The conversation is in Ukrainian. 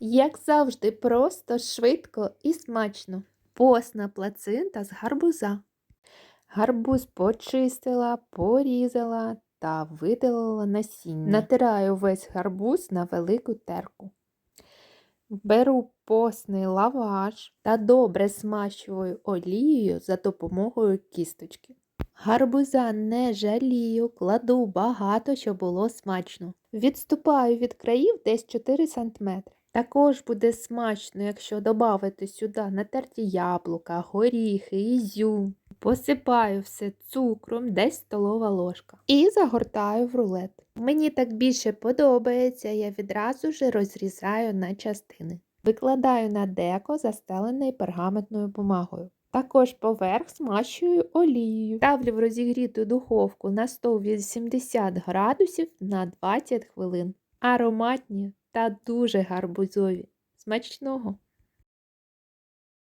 Як завжди, просто, швидко і смачно. Постна плацинта з гарбуза. Гарбуз почистила, порізала та видалила насіння. Натираю весь гарбуз на велику терку. Беру постний лаваш та добре смащую олією за допомогою кісточки. Гарбуза не жалію, кладу багато, щоб було смачно. Відступаю від країв десь 4 см. Також буде смачно, якщо додати сюди натерті яблука, горіхи, ізюм. Посипаю все цукром, десь столова ложка. І загортаю в рулет. Мені так більше подобається, я відразу ж розрізаю на частини. Викладаю на деко, застелений пергаментною бумагою. Також поверх смащую олією. Ставлю в розігріту духовку на 180 градусів на 20 хвилин. Ароматні та дуже гарбузові. Смачного!